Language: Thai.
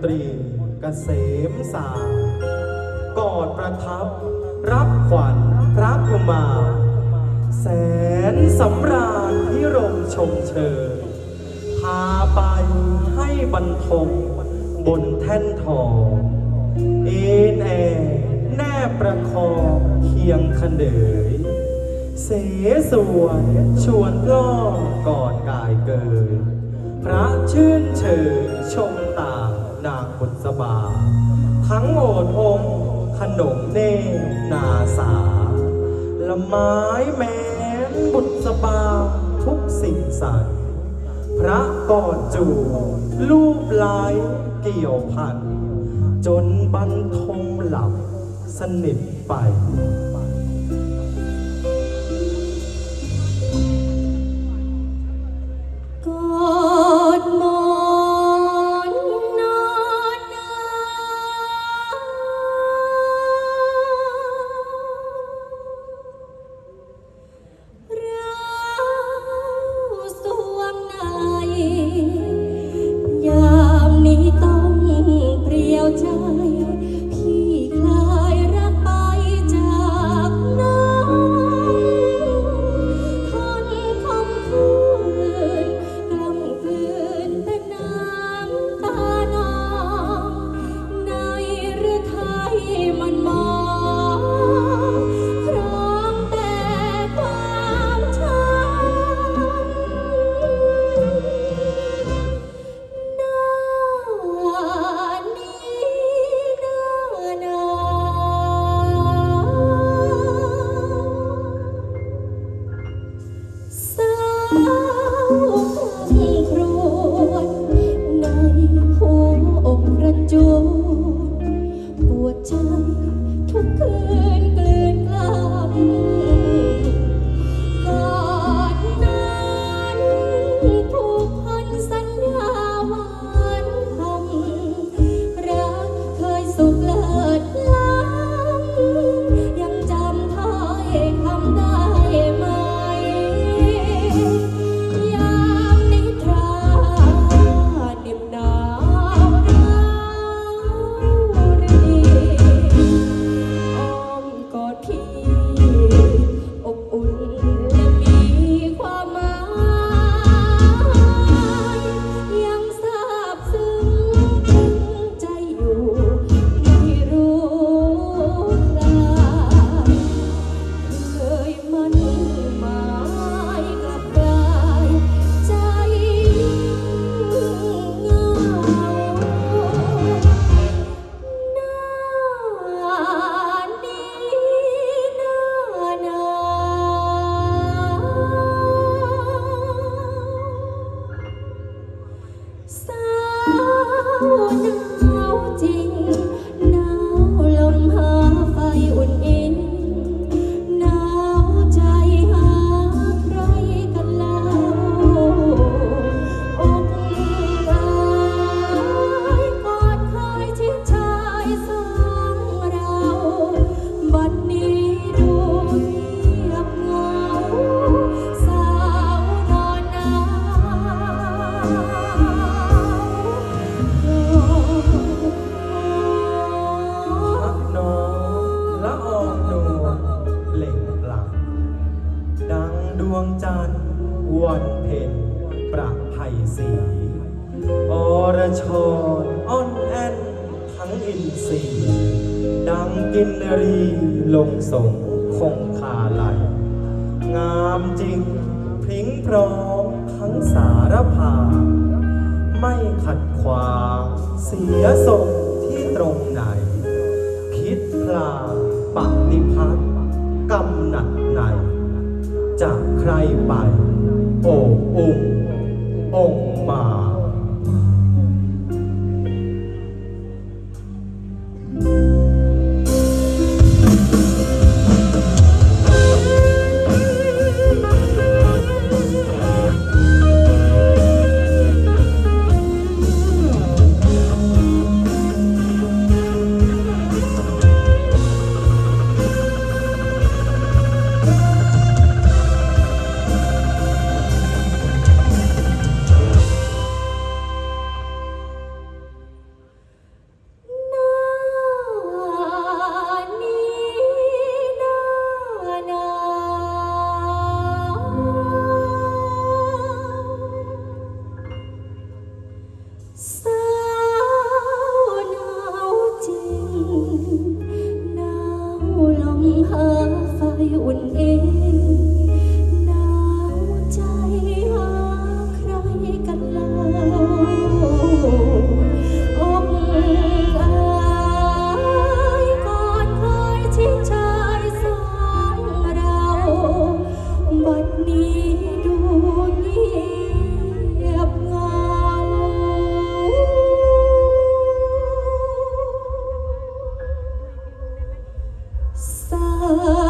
พระเด่นมนตรีกเกษมสารกอดประทับ รับขวัญพระกุมารแสนสำราญพิรมชมเชยพาไปให้บรรทมบนแท่นทอง เอ็นแอแนบประคองเคียงขนเดยเสสวนชวนล่อกอดกายเกยพระชื่นเชยชม นางบุษบา ทั้งโอดอมขนมเนนาสา ละไม้แม้นบุษบาทุกสิ่งสันพระกอดจูรูปลายเกี่ยวพัน จนบรรทมหลับสนิทไป ค รชรอ้อนแอนทั้งอินทรีย์ดังกินรีลงสงคงคาไหลงามจริงพริ้งพร้อมทั้งสารพาไม่ขัดขวางเสียทรงที่ตรงไหน คิดพลางปฏิพัทธ์กำหนัดในจากใครไป โอบอุ้มองค์ love.